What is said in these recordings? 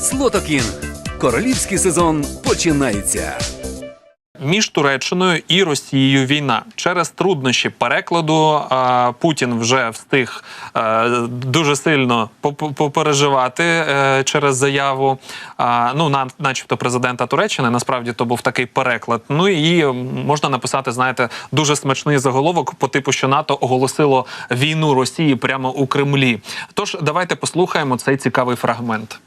Слотокін. Королівський сезон починається. Між Туреччиною і Росією війна через труднощі перекладу Путін вже встиг е, дуже сильно поп- попереживати е, через заяву. ну, на, начебто, президента Туреччини. Насправді то був такий переклад. Ну і можна написати, знаєте, дуже смачний заголовок по типу, що НАТО оголосило війну Росії прямо у Кремлі. Тож давайте послухаємо цей цікавий фрагмент.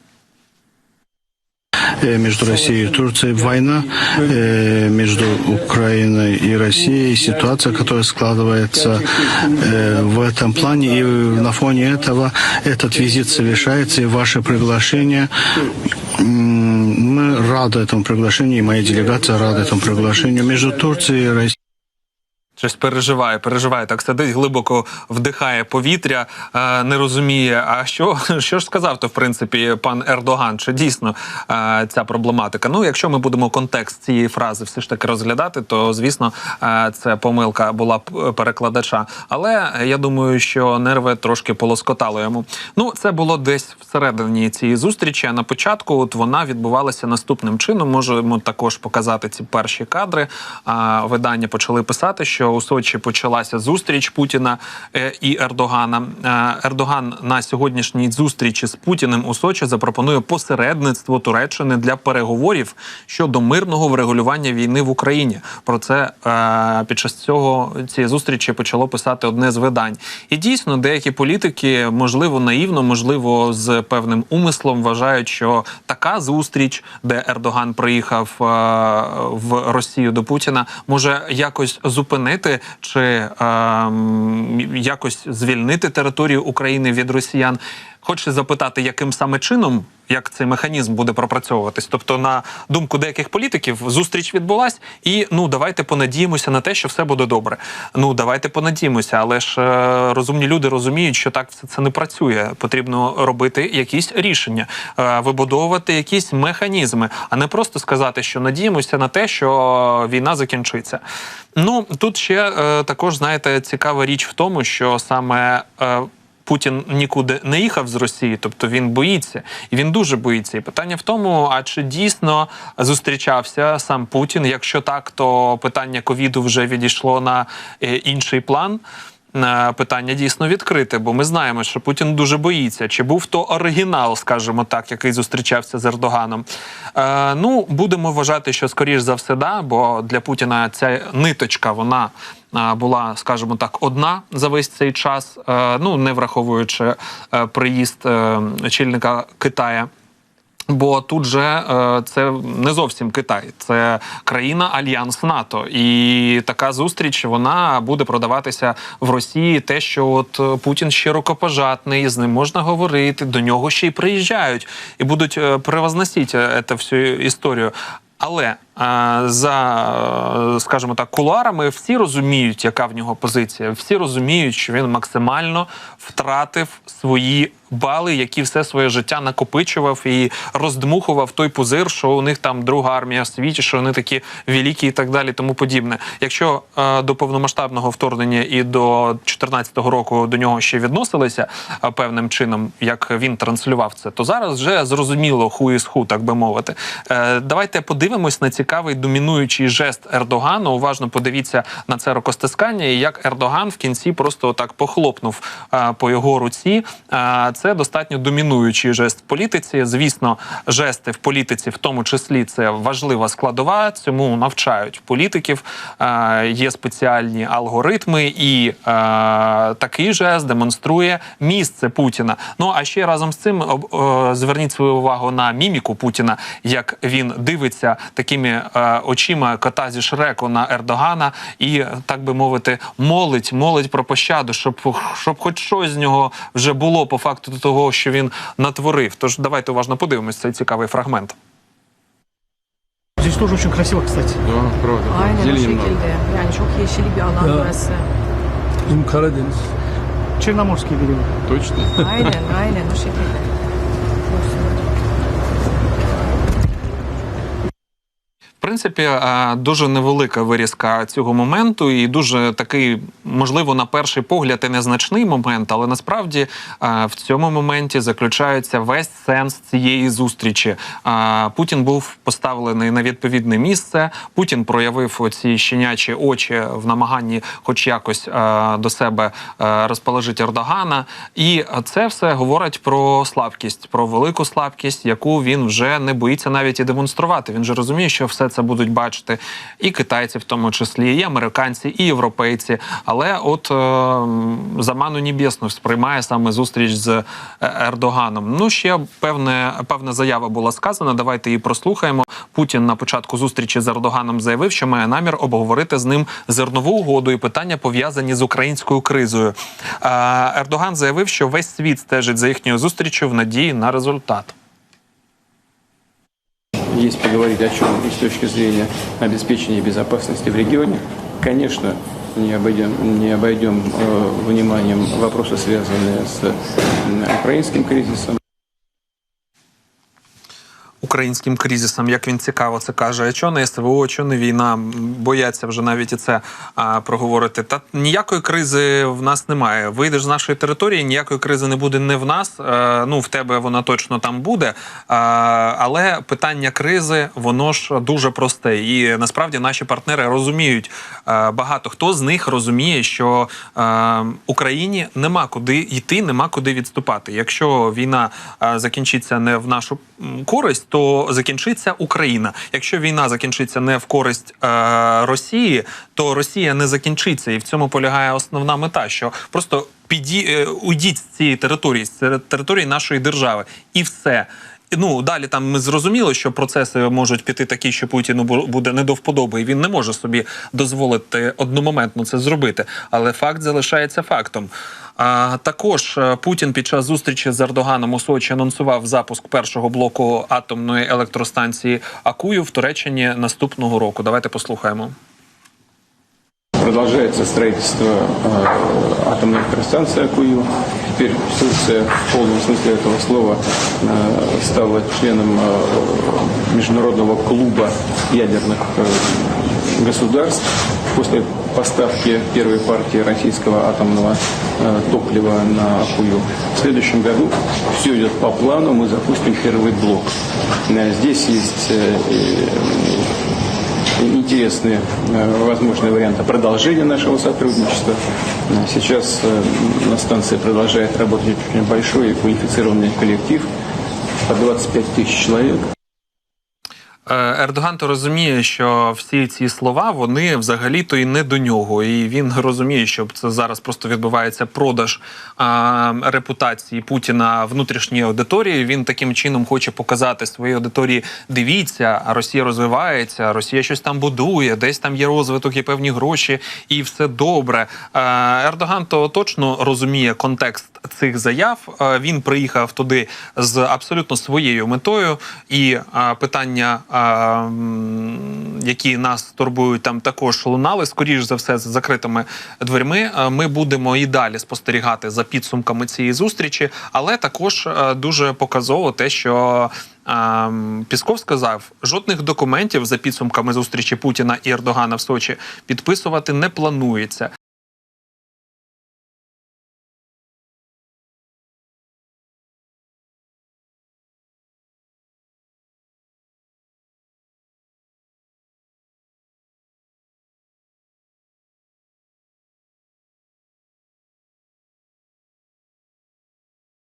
Э, между Россией и Турцией война, э, между Украиной и Россией, ситуация, которая складывается э, в этом плане. И на фоне этого этот визит совершается, и ваше приглашение. Мы рады этому приглашению, и моя делегация рада этому приглашению между Турцией и Россией. Щось переживає, переживає. Так сидить, глибоко вдихає повітря, е, не розуміє. А що, що ж сказав то в принципі пан Ердоган? Чи дійсно е, ця проблематика? Ну, якщо ми будемо контекст цієї фрази все ж таки розглядати, то звісно е, це помилка була перекладача. Але я думаю, що нерви трошки полоскотало йому. Ну, це було десь всередині цієї зустрічі. А на початку от вона відбувалася наступним чином. Можемо також показати ці перші кадри. А, видання почали писати, що у Сочі почалася зустріч Путіна е, і Ердогана. Е, Ердоган на сьогоднішній зустрічі з Путіним у Сочі запропонує посередництво Туреччини для переговорів щодо мирного врегулювання війни в Україні. Про це е, під час цього цієї зустрічі почало писати одне з видань. І дійсно, деякі політики, можливо, наївно, можливо, з певним умислом вважають, що така зустріч, де Ердоган приїхав в Росію до Путіна, може якось зупинити чи е, якось звільнити територію України від росіян. Хоче запитати, яким саме чином, як цей механізм буде пропрацьовуватись. Тобто, на думку деяких політиків, зустріч відбулась, і ну давайте понадіємося на те, що все буде добре. Ну давайте понадіємося, але ж е, розумні люди розуміють, що так все це не працює. Потрібно робити якісь рішення, е, вибудовувати якісь механізми, а не просто сказати, що надіємося на те, що війна закінчиться. Ну тут ще е, також знаєте цікава річ в тому, що саме. Е, Путін нікуди не їхав з Росії, тобто він боїться, і він дуже боїться. І питання в тому, а чи дійсно зустрічався сам Путін? Якщо так, то питання ковіду вже відійшло на е, інший план. Е, Питання дійсно відкрите, бо ми знаємо, що Путін дуже боїться. Чи був то оригінал, скажімо так, який зустрічався з Ердоганом? Е, ну, будемо вважати, що скоріш за все, да, бо для Путіна ця ниточка вона е, була, скажімо так, одна за весь цей час, е, ну не враховуючи приїзд очільника Китая. Бо тут же е, це не зовсім Китай, це країна Альянс НАТО, і така зустріч вона буде продаватися в Росії. Те, що от е, Путін широкопожатний, з ним можна говорити, до нього ще й приїжджають і будуть е, превозносити цю всю історію. Але за, скажімо так, кулуарами всі розуміють, яка в нього позиція. Всі розуміють, що він максимально втратив свої бали, які все своє життя накопичував і роздмухував той пузир, що у них там друга армія в світі, що вони такі великі і так далі, тому подібне. Якщо е, до повномасштабного вторгнення і до 2014 року до нього ще відносилися е, певним чином, як він транслював це, то зараз вже зрозуміло ху із ху, так би мовити. Е, давайте подивимось на цікавий домінуючий жест Ердогану. Уважно подивіться на це рукостискання, і як Ердоган в кінці просто отак похлопнув е, по його руці. Е, це достатньо домінуючий жест в політиці. Звісно, жести в політиці, в тому числі, це важлива складова. Цьому навчають політиків. Е, є спеціальні алгоритми, і е, такий жест демонструє місце Путіна. Ну а ще разом з цим об- е, зверніть свою увагу на міміку Путіна, як він дивиться такими е, очима кота зі Шреку на Ердогана, і так би мовити, молить, молить про пощаду, щоб, щоб хоч щось з нього вже було по факту того, що він натворив. Тож давайте уважно подивимось цей цікавий фрагмент. Здесь тоже очень красиво, кстати. Да, правда. Aynen o Zilin şekilde. Yani çok yeşil bir alan Ya. burası. Bizim Karadeniz. Черноморский берег. Точно? Aynen aynen o şekilde. Принципі, е, дуже невелика вирізка цього моменту, і дуже такий, можливо, на перший погляд і незначний момент, але насправді е, в цьому моменті заключається весь сенс цієї зустрічі. Е, Путін був поставлений на відповідне місце. Путін проявив оці щенячі очі в намаганні, хоч якось до себе розположити Ердогана. І це все говорить про слабкість, про велику слабкість, яку він вже не боїться навіть і демонструвати. Він же розуміє, що все це будуть бачити і китайці, в тому числі, і американці, і європейці. Але от е, заману небесну сприймає саме зустріч з е, Ердоганом. Ну ще певне, певна заява була сказана. Давайте її прослухаємо. Путін на початку зустрічі з Ердоганом заявив, що має намір обговорити з ним зернову угоду і питання пов'язані з українською кризою. Е, Ердоган заявив, що весь світ стежить за їхньою зустрічю в надії на результат. Есть поговорить о чем и с точки зрения обеспечения безопасности в регионе, конечно, не обойдем, не обойдем э, вниманием вопросы, связанные с э, украинским кризисом. Українським кризисом, як він цікаво це каже. Що не СВО, що не війна, бояться вже навіть і це а, проговорити. Та ніякої кризи в нас немає. Вийдеш з нашої території, ніякої кризи не буде не в нас. Е, ну в тебе вона точно там буде. А, але питання кризи, воно ж дуже просте. І насправді наші партнери розуміють е, багато хто з них розуміє, що е, Україні нема куди йти, нема куди відступати. Якщо війна е, закінчиться не в нашу користь, то закінчиться Україна. Якщо війна закінчиться не в користь е, Росії, то Росія не закінчиться, і в цьому полягає основна мета, що просто піді, е, уйдіть з цієї території, з території нашої держави, і все. Ну далі там ми зрозуміли, що процеси можуть піти такі, що Путіну буде не до вподоби, і він не може собі дозволити одномоментно це зробити. Але факт залишається фактом. А також е, Путін під час зустрічі з Ердоганом у Сочі анонсував запуск першого блоку атомної електростанції Акую в Туреччині наступного року. Давайте послухаємо. Продолжается строительство э, атомной электростанции Акую. Теперь Турция в полном смысле этого слова э, стала членом э, международного клуба ядерных государств. После поставки первой партии российского атомного топлива на Акую. В следующем году все идет по плану, мы запустим первый блок. Здесь есть интересные э, возможные варианты продолжения нашего сотрудничества. Э, Сейчас э, на станции продолжает работать очень большой и квалифицированный коллектив по 25 тысяч человек. Е, Ердоган то розуміє, що всі ці слова вони взагалі-то і не до нього, і він розуміє, що це зараз просто відбувається продаж а, репутації Путіна внутрішньої аудиторії. Він таким чином хоче показати своїй аудиторії: дивіться, Росія розвивається, Росія щось там будує, десь там є розвиток, є певні гроші, і все добре. Е, Ердоган то точно розуміє контекст цих заяв. Е, Він приїхав туди з абсолютно своєю метою, і питання, які нас турбують, там також лунали. Скоріш за все, з закритими дверми. Е, Ми будемо і далі спостерігати за підсумками цієї зустрічі, але також е, дуже показово те, що. ем, Пісков сказав, жодних документів за підсумками зустрічі Путіна і Ердогана в Сочі підписувати не планується.